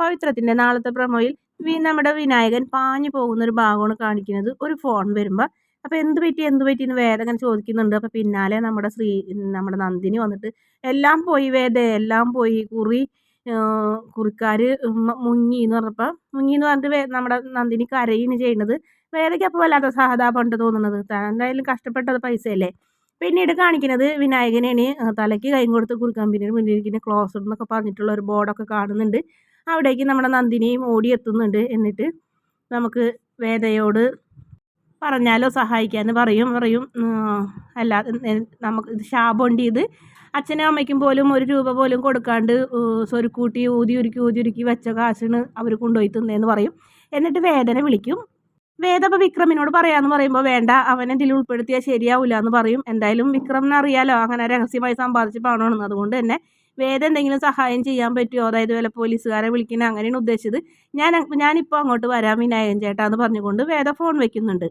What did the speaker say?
പവിത്രത്തിന്റെ നാളത്തെ പ്രമോയിൽ നമ്മുടെ വിനായകൻ പാഞ്ഞു പോകുന്ന ഒരു ഭാഗമാണ് കാണിക്കുന്നത്. ഒരു ഫോൺ വരുമ്പോൾ അപ്പോൾ എന്ത് പറ്റി? എന്ത് പറ്റി എന്ന് വേദകൻ ചോദിക്കുന്നുണ്ട്. അപ്പോൾ പിന്നാലെ നമ്മുടെ ശ്രീ നമ്മുടെ നന്ദിനി വന്നിട്ട് എല്ലാം പോയി വേദ എല്ലാം പോയി കുറി കുറിക്കാർ മുങ്ങി എന്ന് പറഞ്ഞപ്പോൾ മുങ്ങി എന്ന് പറഞ്ഞിട്ട് നമ്മുടെ നന്ദിനി കരയിന് ചെയ്യുന്നത്. വേദയ്ക്ക് അപ്പോൾ വല്ലാത്ത സഹതാപമുണ്ട് തോന്നുന്നത്. എന്തായാലും കഷ്ടപ്പെട്ടത് പൈസയല്ലേ? പിന്നീട് കാണിക്കുന്നത് വിനായകനാണ് തലയ്ക്ക് കൈ കൊടുത്ത് കുറുക്കമ്പിന് മുന്നിലിരിക്കുന്ന ക്ലോസ് എന്നൊക്കെ പറഞ്ഞിട്ടുള്ള ഒരു ബോർഡൊക്കെ കാണുന്നുണ്ട്. അവിടേക്ക് നമ്മുടെ നന്ദിനിയും ഓടി എത്തുന്നുണ്ട് എന്നിട്ട് നമുക്ക് വേദയോട് പറഞ്ഞാലോ സഹായിക്കാമെന്ന് പറയും പറയും അല്ലാതെ നമുക്ക് ശാപമുണ്ട് ഇത്. അച്ഛനും അമ്മയ്ക്കും പോലും ഒരു രൂപ പോലും കൊടുക്കാണ്ട് സ്വരുക്കൂട്ടി ഊതി ഉരുക്കി ഊതി ഉരുക്കി വെച്ച കാശാണ് അവർ കൊണ്ടുപോയി തിന്നേന്ന് പറയും. എന്നിട്ട് വേദനെ വിളിക്കും. വേദ അപ്പോൾ വിക്രമിനോട് പറയാമെന്ന് പറയുമ്പോൾ വേണ്ട അവനെ ഇതിൽ ഉൾപ്പെടുത്തിയാൽ ശരിയാവില്ല എന്ന് പറയും. എന്തായാലും വിക്രമിനറിയാലോ അങ്ങനെ രഹസ്യമായി സമ്പാദിച്ച് പണമാണെന്ന് അതുകൊണ്ട് തന്നെ. വേദ എന്തെങ്കിലും സഹായം ചെയ്യാൻ പറ്റുമോ അതായത് വല്ല പോലീസുകാരെ വിളിക്കുന്ന അങ്ങനെയാണ് ഉദ്ദേശിച്ചത്. ഞാൻ ഞാനിപ്പോൾ അങ്ങോട്ട് വരാം വിനായകൻ ചേട്ടാ എന്ന് പറഞ്ഞുകൊണ്ട് വേദ ഫോൺ വെക്കുന്നുണ്ട്.